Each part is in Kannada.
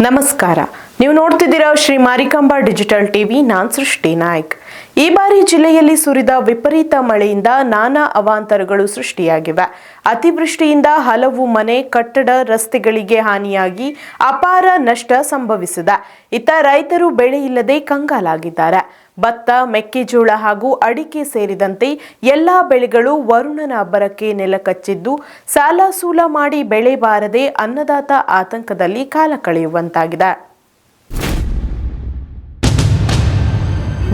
ನಮಸ್ಕಾರ ನೀವು ನೋಡ್ತಿದ್ದೀರಾ ಶ್ರೀ ಮಾರಿಕಾಂಬಾ ಡಿಜಿಟಲ್ ಟಿವಿ, ನಾನ್ ಸೃಷ್ಟಿ ನಾಯ್ಕ್. ಈ ಬಾರಿ ಜಿಲ್ಲೆಯಲ್ಲಿ ಸುರಿದ ವಿಪರೀತ ಮಳೆಯಿಂದ ನಾನಾ ಅವಾಂತರಗಳು ಸೃಷ್ಟಿಯಾಗಿವೆ. ಅತಿವೃಷ್ಟಿಯಿಂದ ಹಲವು ಮನೆ, ಕಟ್ಟಡ, ರಸ್ತೆಗಳಿಗೆ ಹಾನಿಯಾಗಿ ಅಪಾರ ನಷ್ಟ ಸಂಭವಿಸಿದೆ. ಇತ್ತ ರೈತರು ಬೆಳೆ ಇಲ್ಲದೆ ಕಂಗಾಲಾಗಿದ್ದಾರೆ. ಭತ್ತ, ಮೆಕ್ಕೆಜೋಳ ಹಾಗೂ ಅಡಿಕೆ ಸೇರಿದಂತೆ ಎಲ್ಲ ಬೆಳೆಗಳು ವರುಣನ ಅಬ್ಬರಕ್ಕೆ ನೆಲಕಚ್ಚಿದ್ದು ಸಾಲ ಸೂಲ ಮಾಡಿ ಬೆಳೆ ಬಾರದೆ ಅನ್ನದಾತ ಆತಂಕದಲ್ಲಿ ಕಾಲ ಕಳೆಯುವಂತಾಗಿದೆ.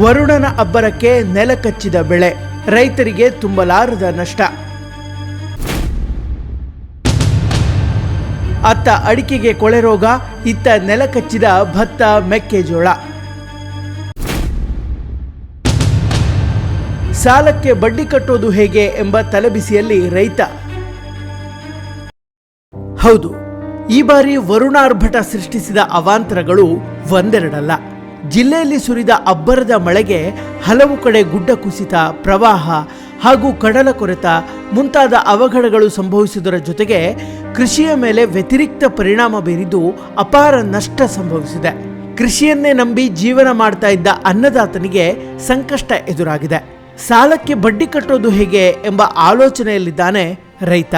ವರುಣನ ಅಬ್ಬರಕ್ಕೆ ನೆಲಕಚ್ಚಿದ ಬೆಳೆ, ರೈತರಿಗೆ ತುಂಬಲಾರದ ನಷ್ಟ. ಅತ್ತ ಅಡಿಕೆಗೆ ಕೊಳೆ ರೋಗ, ಇತ್ತ ನೆಲಕಚ್ಚಿದ ಭತ್ತ ಮೆಕ್ಕೆಜೋಳ. ಸಾಲಕ್ಕೆ ಬಡ್ಡಿ ಕಟ್ಟೋದು ಹೇಗೆ ಎಂಬ ತಲೆಬಿಸಿಯಲ್ಲಿ ರೈತ. ಹೌದು, ಈ ಬಾರಿ ವರುಣಾರ್ಭಟ ಸೃಷ್ಟಿಸಿದ ಅವಾಂತರಗಳು ಒಂದೆರಡಲ್ಲ. ಜಿಲ್ಲೆಯಲ್ಲಿ ಸುರಿದ ಅಬ್ಬರದ ಮಳೆಗೆ ಹಲವು ಕಡೆ ಗುಡ್ಡ ಕುಸಿತ, ಪ್ರವಾಹ ಹಾಗೂ ಕಡಲ ಕೊರೆತ ಮುಂತಾದ ಅವಘಡಗಳು ಸಂಭವಿಸುವುದರ ಜೊತೆಗೆ ಕೃಷಿಯ ಮೇಲೆ ವ್ಯತಿರಿಕ್ತ ಪರಿಣಾಮ ಬೀರಿದ್ದು ಅಪಾರ ನಷ್ಟ ಸಂಭವಿಸಿದೆ. ಕೃಷಿಯನ್ನೇ ನಂಬಿ ಜೀವನ ಮಾಡ್ತಾ ಇದ್ದ ಅನ್ನದಾತನಿಗೆ ಸಂಕಷ್ಟ ಎದುರಾಗಿದೆ. ಸಾಲಕ್ಕೆ ಬಡ್ಡಿ ಕಟ್ಟೋದು ಹೇಗೆ ಎಂಬ ಆಲೋಚನೆಯಲ್ಲಿದ್ದಾನೆ ರೈತ.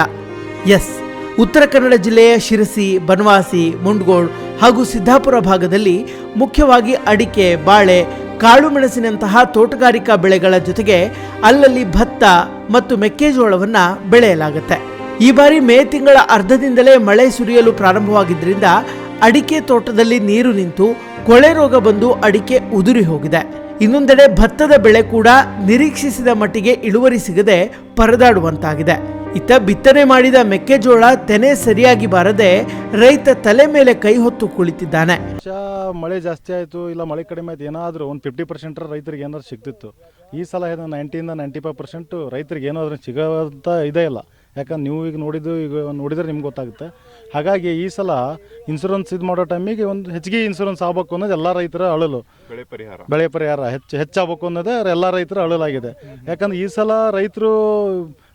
ಎಸ್. ಉತ್ತರ ಕನ್ನಡ ಜಿಲ್ಲೆಯ ಶಿರಸಿ, ಬನವಾಸಿ ಮುಂಡ್ಗೋಡ್ ಹಾಗೂ ಸಿದ್ದಾಪುರ ಭಾಗದಲ್ಲಿ ಮುಖ್ಯವಾಗಿ ಅಡಿಕೆ, ಬಾಳೆ, ಕಾಳು ಮೆಣಸಿನಂತಹ ತೋಟಗಾರಿಕಾ ಬೆಳೆಗಳ ಜೊತೆಗೆ ಅಲ್ಲಲ್ಲಿ ಭತ್ತ ಮತ್ತು ಮೆಕ್ಕೆಜೋಳವನ್ನು ಬೆಳೆಯಲಾಗುತ್ತೆ. ಈ ಬಾರಿ ಮೇ ತಿಂಗಳ ಅರ್ಧದಿಂದಲೇ ಮಳೆ ಸುರಿಯಲು ಪ್ರಾರಂಭವಾಗಿದ್ದರಿಂದ ಅಡಿಕೆ ತೋಟದಲ್ಲಿ ನೀರು ನಿಂತು ಕೊಳೆ ರೋಗ ಬಂದು ಅಡಿಕೆ ಉದುರಿ ಹೋಗಿದೆ. ಇನ್ನೊಂದೆಡೆ ಭತ್ತದ ಬೆಳೆ ಕೂಡ ನಿರೀಕ್ಷಿಸಿದ ಮಟ್ಟಿಗೆ ಇಳುವರಿ ಸಿಗದೆ ಪರದಾಡುವಂತಾಗಿದೆ. ಇತ್ತ ಬಿತ್ತನೆ ಮಾಡಿದ ಮೆಕ್ಕೆಜೋಳ ತೆನೆ ಸರಿಯಾಗಿ ಬಾರದೆ ರೈತ ತಲೆ ಮೇಲೆ ಕೈ ಹೊತ್ತು ಕುಳಿತಿದ್ದಾನೆ. ಮಳೆ ಜಾಸ್ತಿ ಆಯಿತು ಇಲ್ಲ ಮಳೆ ಕಡಿಮೆ ಆಯ್ತು ಏನಾದರೂ ಒಂದು ಫಿಫ್ಟಿ ಪರ್ಸೆಂಟ್ ರೈತರಿಗೆ ಏನಾದ್ರು ಸಿಗ್ತಿತ್ತು. ಈ ಸಲ ಏನು ನೈಂಟಿಯಿಂದ ನೈಂಟಿ ಫೈವ್ ಪರ್ಸೆಂಟು ರೈತರಿಗೆ ಏನಾದರೂ ಸಿಗೋಂಥ ಇದೇ ಇಲ್ಲ. ಯಾಕಂದ್ರೆ ನೀವು ಈಗ ನೋಡಿದ್ದು ಈಗ ನೋಡಿದ್ರೆ ನಿಮ್ಗೆ ಗೊತ್ತಾಗುತ್ತೆ. ಹಾಗಾಗಿ ಈ ಸಲ ಇನ್ಸೂರೆನ್ಸ್ ಇದು ಮಾಡೋ ಟೈಮಿಗೆ ಒಂದು ಹೆಚ್ಚಿಗೆ ಇನ್ಸೂರೆನ್ಸ್ ಆಗ್ಬೇಕು ಅನ್ನೋದು ಎಲ್ಲ ರೈತರ ಅಳಲು. ಬೆಳೆ ಪರಿಹಾರ. ಬೆಳೆ ಪರಿಹಾರ ಹೆಚ್ಚು ಹೆಚ್ಚಾಗಬೇಕು ಅನ್ನೋದೇ ಎಲ್ಲ ರೈತರ ಅಳಲಾಗಿದೆ. ಯಾಕಂದ್ರೆ ಈ ಸಲ ರೈತರು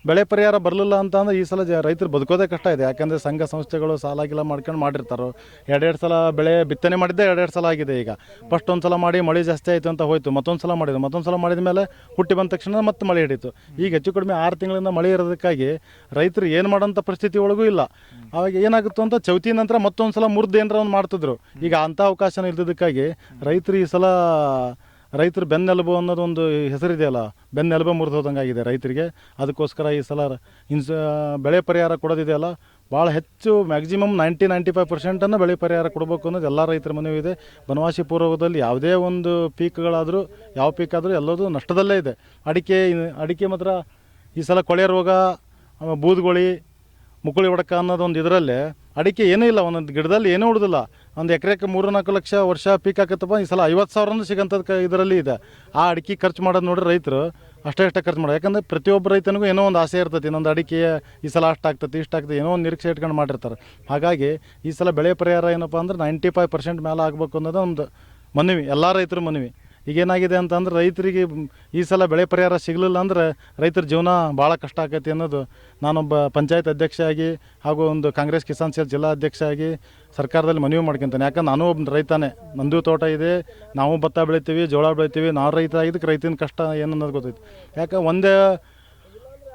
ಬೆಳೆ ಪರಿಹಾರ ಬರಲಿಲ್ಲ ಅಂತಂದ್ರೆ ಈ ಸಲ ಜ ರೈತರು ಬದುಕೋದೇ ಕಷ್ಟ ಇದೆ. ಯಾಕಂದರೆ ಸಂಘ ಸಂಸ್ಥೆಗಳು ಸಾಲ ಗೀಲ ಮಾಡ್ಕೊಂಡು ಮಾಡಿರ್ತಾರೆ. ಎರಡೆರಡು ಸಲ ಬೆಳೆ ಬಿತ್ತನೆ ಮಾಡಿದ್ದೆ ಎರಡೆರಡು ಸಲ ಆಗಿದೆ ಈಗ. ಫಸ್ಟ್ ಒಂದು ಸಲ ಮಾಡಿ ಮಳೆ ಜಾಸ್ತಿ ಆಯಿತು ಅಂತ ಹೋಯಿತು, ಮತ್ತೊಂದು ಸಲ ಮಾಡಿದ್ರು, ಮತ್ತೊಂದು ಸಲ ಮಾಡಿದ ಮೇಲೆ ಹುಟ್ಟಿ ಬಂದ ತಕ್ಷಣ ಮತ್ತೆ ಮಳೆ ಹಿಡಿತು ಈಗ ಹೆಚ್ಚು ಕಡಿಮೆ ಆರು ತಿಂಗಳಿಂದ ಮಳೆ ಇರೋದಕ್ಕಾಗಿ ರೈತರು ಏನು ಮಾಡೋಂಥ ಪರಿಸ್ಥಿತಿ ಒಳಗೂ ಇಲ್ಲ. ಅವಾಗ ಏನಾಗುತ್ತೋ ಅಂತ ಚೌತಿ ನಂತರ ಮತ್ತೊಂದು ಸಲ ಮುರಿದು ಏನಾರ ಒಂದು ಮಾಡ್ತಿದ್ರು. ಈಗ ಅಂಥ ಅವಕಾಶನ ಇಲ್ದಿದ್ದಕ್ಕಾಗಿ ರೈತರು ಈ ಸಲ ರೈತರು ಬೆನ್ನೆಲುಬು ಅನ್ನೋದು ಒಂದು ಹೆಸರಿದೆಯಲ್ಲ, ಬೆನ್ನೆಲುಬು ಮುರಿದು ಹೋದಂಗಾಗಿದೆ ರೈತರಿಗೆ. ಅದಕ್ಕೋಸ್ಕರ ಈ ಸಲ ಇನ್ಸ ಬೆಳೆ ಪರಿಹಾರ ಕೊಡೋದಿದೆಯಲ್ಲ, ಭಾಳ ಹೆಚ್ಚು ಮ್ಯಾಕ್ಸಿಮಮ್ ನೈಂಟಿ ನೈಂಟಿ ಫೈವ್ ಪರ್ಸೆಂಟನ್ನು ಬೆಳೆ ಪರಿಹಾರ ಕೊಡಬೇಕು ಅನ್ನೋದು ಎಲ್ಲ ರೈತರ ಮನವಿ ಇದೆ. ಬನವಾಸಿ ಪೂರ್ವದಲ್ಲಿ ಯಾವುದೇ ಒಂದು ಪೀಕ್ಗಳಾದರೂ, ಯಾವ ಪೀಕ್ ಆದರೂ ಎಲ್ಲದೂ ನಷ್ಟದಲ್ಲೇ ಇದೆ. ಅಡಿಕೆ ಅಡಿಕೆ ಮಾತ್ರ ಈ ಸಲ ಕೊಳೆ ರೋಗ ಬೂದುಗೋಳಿ, ಮುಕುಳಿ ಒಡಕ ಅನ್ನೋದು ಒಂದು ಇದರಲ್ಲಿ ಅಡಿಕೆ ಏನೂ ಇಲ್ಲ, ಒಂದೊಂದು ಗಿಡದಲ್ಲಿ ಏನೂ ಉಳಿದಿಲ್ಲ. ಒಂದು ಎಕರೆಕ್ಕೆ ಮೂರು ನಾಲ್ಕು ಲಕ್ಷ ವರ್ಷ ಪೀಕ್ ಆಕತ್ತಪ್ಪ, ಈ ಸಲ ಐವತ್ತು ಸಾವಿರನೂ ಸಿಗೋಂಥದ್ದು ಕ ಇದರಲ್ಲಿ ಇದೆ. ಆ ಅಡಿಕೆ ಖರ್ಚು ಮಾಡೋದು ನೋಡಿ ರೈತರು, ಅಷ್ಟೇ ಅಷ್ಟೇ ಖರ್ಚು ಮಾಡೋದು. ಯಾಕಂದರೆ ಪ್ರತಿಯೊಬ್ಬ ರೈತನಿಗೂ ಏನೋ ಒಂದು ಆಸೆ ಇರ್ತೈತಿ, ಇನ್ನೊಂದು ಅಡಿಕೆ ಈ ಸಲ ಅಷ್ಟು ಆಗ್ತೈತಿ, ಇಷ್ಟು ಆಗ್ತದೆ ಏನೋ ಒಂದು ನಿರೀಕ್ಷೆ ಇಟ್ಕೊಂಡು ಮಾಡಿರ್ತಾರೆ. ಹಾಗಾಗಿ ಈ ಸಲ ಬೆಳೆ ಪರಿಹಾರ ಏನಪ್ಪ ಅಂದ್ರೆ ನೈಂಟಿ ಫೈವ್ ಪರ್ಸೆಂಟ್ ಮೇಲೆ ಆಗಬೇಕು ಅನ್ನೋದು ಒಂದು ಮನವಿ, ಎಲ್ಲ ರೈತರ ಮನವಿ. ಈಗೇನಾಗಿದೆ ಅಂತಂದ್ರೆ ರೈತರಿಗೆ ಈ ಸಲ ಬೆಳೆ ಪರಿಹಾರ ಸಿಗಲಿಲ್ಲ ಅಂದ್ರೆ ರೈತರ ಜೀವನ ಭಾಳ ಕಷ್ಟ ಆಕೈತಿ ಅನ್ನೋದು ನಾನೊಬ್ಬ ಪಂಚಾಯತ್ ಅಧ್ಯಕ್ಷ ಆಗಿ ಹಾಗೂ ಒಂದು ಕಾಂಗ್ರೆಸ್ ಕಿಸಾನ್ ಸೇಲ್ ಜಿಲ್ಲಾ ಅಧ್ಯಕ್ಷ ಆಗಿ ಸರ್ಕಾರದಲ್ಲಿ ಮನವಿ ಮಾಡ್ಕೊತಾನೆ. ಯಾಕಂದ್ರೆ ನಾನು ಒಬ್ಬ ರೈತಾನೆ. ನಂದು ತೋಟ ಇದೆ, ನಾವು ಭತ್ತ ಬೆಳಿತೀವಿ, ಜೋಳ ಬೆಳಿತೀವಿ ನಾವು ರೈತ ಆಗಿದ್ದಕ್ಕೆ ರೈತನ ಕಷ್ಟ ಏನು ಅನ್ನೋದು ಗೊತ್ತೈತಿ. ಯಾಕೆ ಒಂದೇ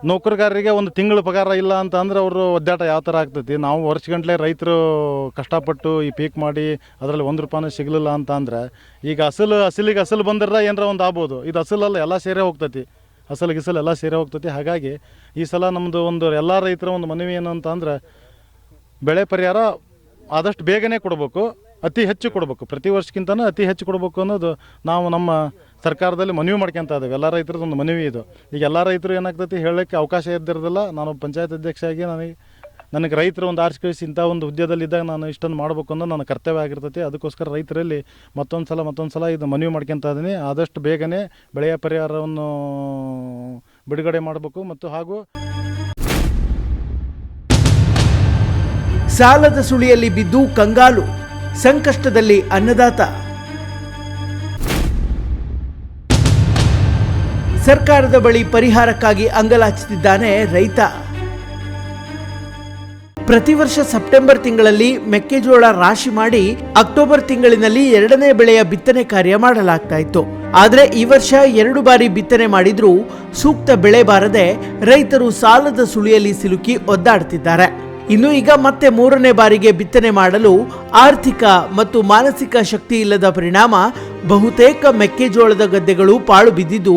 ನೌಕರಗಾರರಿಗೆ ಒಂದು ತಿಂಗಳ ಪಗಾರ ಇಲ್ಲ ಅಂತ ಅಂದ್ರೆ ಅವರು ಒದ್ದಾಟ ಯಾವ ಥರ ಆಗ್ತೈತಿ? ನಾವು ವರ್ಷಗಂಟ್ಲೆ ರೈತರು ಕಷ್ಟಪಟ್ಟು ಈ ಪೀಕ್ ಮಾಡಿ ಅದರಲ್ಲಿ ಒಂದು ರೂಪಾಯಿ ಸಿಗಲಿಲ್ಲ ಅಂತ ಅಂದ್ರೆ ಈಗ ಅಸಲು ಅಸಲಿಗೆ ಅಸಲು ಬಂದ್ರೆ ಏನರ ಒಂದು ಆಗ್ಬೋದು. ಇದು ಅಸಲಲ್ಲ, ಎಲ್ಲ ಸೇರೆ ಹೋಗ್ತೈತಿ. ಅಸಲು ಗಿಸಲು ಎಲ್ಲ ಸೇರೇ ಹೋಗ್ತೈತಿ. ಹಾಗಾಗಿ ಈ ಸಲ ನಮ್ಮದು ಒಂದು ಎಲ್ಲ ರೈತರ ಒಂದು ಮನವಿ ಏನು ಅಂತ ಅಂದ್ರೆ ಬೆಳೆ ಪರಿಹಾರ ಆದಷ್ಟು ಬೇಗನೆ ಕೊಡಬೇಕು. ಅತಿ ಹೆಚ್ಚು ಕೊಡಬೇಕು. ಪ್ರತಿ ವರ್ಷಕ್ಕಿಂತನೂ ಅತಿ ಹೆಚ್ಚು ಕೊಡಬೇಕು ಅನ್ನೋದು ನಾವು ನಮ್ಮ ಸರ್ಕಾರದಲ್ಲಿ ಮನವಿ ಮಾಡ್ಕೊಂತ ಇದ್ದೇವೆ. ಎಲ್ಲ ರೈತರದ್ದು ಒಂದು ಮನವಿ ಇದು. ಈಗ ಎಲ್ಲ ರೈತರು ಏನಾಗ್ತೈತಿ ಹೇಳೋಕ್ಕೆ ಅವಕಾಶ ಇದ್ದಿರೋದಿಲ್ಲ. ನಾನು ಪಂಚಾಯತ್ ಅಧ್ಯಕ್ಷ ಆಗಿ ನನಗೆ ನನಗೆ ರೈತರು ಒಂದು ಆರಿಸಿ ಕಳಿಸಿ ಇಂಥ ಒಂದು ಹುದ್ದೆದಲ್ಲಿದ್ದಾಗ ನಾನು ಇಷ್ಟೊಂದು ಮಾಡಬೇಕು ಅನ್ನೋ ನನ್ನ ಕರ್ತವ್ಯ ಆಗಿರ್ತೈತಿ. ಅದಕ್ಕೋಸ್ಕರ ರೈತರಲ್ಲಿ ಮತ್ತೊಂದು ಸಲ ಮತ್ತೊಂದು ಸಲ ಇದು ಮನವಿ ಮಾಡ್ಕೊತ ಇದ್ದೀನಿ. ಆದಷ್ಟು ಬೇಗನೆ ಬೆಳೆಯ ಪರಿಹಾರವನ್ನು ಬಿಡುಗಡೆ ಮಾಡಬೇಕು ಮತ್ತು ಹಾಗೂ ಸಾಲದ ಸುಳಿಯಲ್ಲಿ ಬಿದ್ದು ಕಂಗಾಲು, ಸಂಕಷ್ಟದಲ್ಲಿ ಅನ್ನದಾತ. ಸರ್ಕಾರದ ಬಳಿ ಪರಿಹಾರಕ್ಕಾಗಿ ಅಂಗಲಾಚುತ್ತಿದ್ದಾನೆ ರೈತ. ಪ್ರತಿ ವರ್ಷ ಸೆಪ್ಟೆಂಬರ್ ತಿಂಗಳಲ್ಲಿ ಮೆಕ್ಕೆಜೋಳ ರಾಶಿ ಮಾಡಿ ಅಕ್ಟೋಬರ್ ತಿಂಗಳಿನಲ್ಲಿ ಎರಡನೇ ಬೆಳೆಯ ಬಿತ್ತನೆ ಕಾರ್ಯ ಮಾಡಲಾಗ್ತಾ ಇತ್ತು. ಆದರೆ ಈ ವರ್ಷ ಎರಡು ಬಾರಿ ಬಿತ್ತನೆ ಮಾಡಿದ್ರೂ ಸೂಕ್ತ ಬೆಳೆ ಬಾರದೆ ರೈತರು ಸಾಲದ ಸುಳಿಯಲ್ಲಿ ಸಿಲುಕಿ ಒದ್ದಾಡ್ತಿದ್ದಾರೆ. ಇನ್ನು ಈಗ ಮತ್ತೆ ಮೂರನೇ ಬಾರಿಗೆ ಬಿತ್ತನೆ ಮಾಡಲು ಆರ್ಥಿಕ ಮತ್ತು ಮಾನಸಿಕ ಶಕ್ತಿ ಇಲ್ಲದ ಪರಿಣಾಮ ಬಹುತೇಕ ಮೆಕ್ಕೆಜೋಳದ ಗದ್ದೆಗಳು ಪಾಳು ಬಿದ್ದಿದ್ದು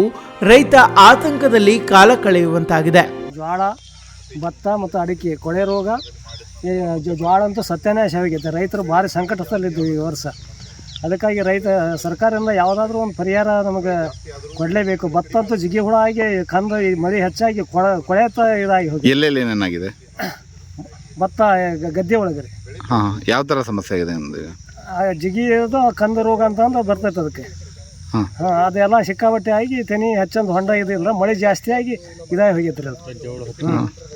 ರೈತ ಆತಂಕದಲ್ಲಿ ಕಾಲ ಕಳೆಯುವಂತಾಗಿದೆ. ಜ್ವಾಳ ಭತ್ತ ಮತ್ತು ಅಡಿಕೆ ಕೊಳೆ ರೋಗ ಜ್ವಾಳ ಅಂತೂ ಸತ್ಯನಾಶ ಆಗೈತೆ ರೈತರು ಭಾರಿ ಸಂಕಟದಲ್ಲಿದ್ದು ಈ ವರ್ಷ. ಅದಕ್ಕಾಗಿ ರೈತ ಸರ್ಕಾರದಿಂದ ಯಾವುದಾದ್ರೂ ಒಂದು ಪರಿಹಾರ ನಮಗೆ ಕೊಡಲೇಬೇಕು. ಭತ್ತ ಅಂತೂ ಜಿಗಿ ಹುಳ ಆಗಿ ಕಂದು ಈ ಮಳೆ ಹೆಚ್ಚಾಗಿ ಕೊಳ ಕೊಳೆತ ಇದಾಗಿ ಹೋಗಿ ಎಲ್ಲೆಲ್ಲಿ ಏನೇನಾಗಿದೆ? ಭತ್ತ ಗದ್ದೆ ಒಳಗೆ ರೀ. ಹಾಂ ಯಾವ ಥರ ಸಮಸ್ಯೆ ಆಗಿದೆ ನಿಮ್ದು ಆ ಜಿಗಿ ಇರೋದು ಕಂದು ರೋಗ ಅಂತ ಅಂದ್ರೆ ಬರ್ತೈತೆ ಅದಕ್ಕೆ. ಅದೆಲ್ಲ ಸಿಕ್ಕಾಬಟ್ಟೆ ಆಗಿ ತೆನಿ ಹೆಚ್ಚೊಂದು ಹೊಂಡ ಇದಿಲ್ಲ ಮಳೆ ಜಾಸ್ತಿ ಆಗಿ ಇದಾಗಿ ಹೋಗಿತ್ರಿ ಅದು.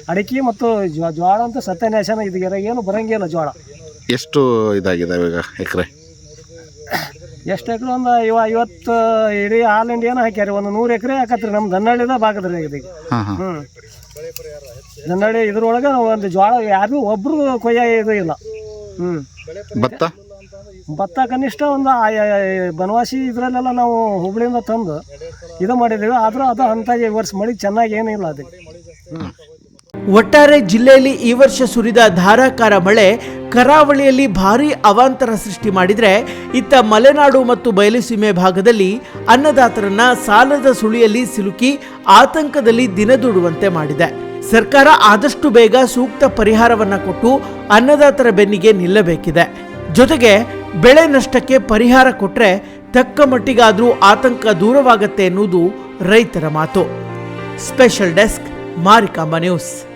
ಅಡಿಕೆ ಮತ್ತು ಜ್ವ- ಜ್ವಾಳ ಅಂತ ಸತ್ಯನಾಶನ ಇದೆಯಲ್ಲ ಏನು ಬರಂಗಿಲ್ಲ ಜ್ವಾಳ. ಎಷ್ಟು ಇದಾಗಿದೆ ಈಗ ಎಕರೆ? ಎಷ್ಟು ಎಕರೆ? ಒಂದು ಇವ ಐವತ್ತು ಇಡೀ ಆಲ್ ಇಂಡಿಯಾನ ಹಾಕ್ಯಾರಿ. ಒಂದು ನೂರು ಎಕರೆ ಹಾಕತ್ರಿ. ನಮ್ಮ ದನ್ನಳ್ಳಿದ ಭಾಗದ್ರಿ ಇದೀಗ ಹಾಂ ಹ್ಞೂ ದನ್ನಳ್ಳಿ ಇದ್ರೊಳಗೆ ಒಂದು ಜ್ವಾಳ ಯಾರು ಒಬ್ರು ಕೊಯ್ಯ ಇದು ಇಲ್ಲ. ಹ್ಞೂ ಭತ್ತ? ಭತ್ತ ಕನಿಷ್ಠ ಒಂದು ಬನವಾಸಿ ಇದರಲ್ಲೆಲ್ಲ ನಾವು ಹುಬ್ಳಿಯಿಂದ ತಂದು ಇದು ಮಾಡಿದ್ದೀವಿ. ಆದರೂ ಅದು ಅಂತಾಗಿ ಈ ವರ್ಷ ಮಳೆ ಚೆನ್ನಾಗಿ ಏನಿಲ್ಲ ಅದಕ್ಕೆ ಒಟ್ಟಾರೆ ಜಿಲ್ಲೆಯಲ್ಲಿ ಈ ವರ್ಷ ಸುರಿದ ಧಾರಾಕಾರ ಮಳೆ ಕರಾವಳಿಯಲ್ಲಿ ಭಾರೀ ಅವಾಂತರ ಸೃಷ್ಟಿ ಮಾಡಿದರೆ ಇತ್ತ ಮಲೆನಾಡು ಮತ್ತು ಬಯಲುಸೀಮೆ ಭಾಗದಲ್ಲಿ ಅನ್ನದಾತರನ್ನ ಸಾಲದ ಸುಳಿಯಲ್ಲಿ ಸಿಲುಕಿ ಆತಂಕದಲ್ಲಿ ದಿನದೂಡುವಂತೆ ಮಾಡಿದೆ. ಸರ್ಕಾರ ಆದಷ್ಟು ಬೇಗ ಸೂಕ್ತ ಪರಿಹಾರವನ್ನ ಕೊಟ್ಟು ಅನ್ನದಾತರ ಬೆನ್ನಿಗೆ ನಿಲ್ಲಬೇಕಿದೆ. ಜೊತೆಗೆ ಬೆಳೆ ನಷ್ಟಕ್ಕೆ ಪರಿಹಾರ ಕೊಟ್ಟರೆ ತಕ್ಕ ಮಟ್ಟಿಗಾದರೂ ಆತಂಕ ದೂರವಾಗತ್ತೆ ಎನ್ನುವುದು ರೈತರ ಮಾತು. Special desk Marikamba news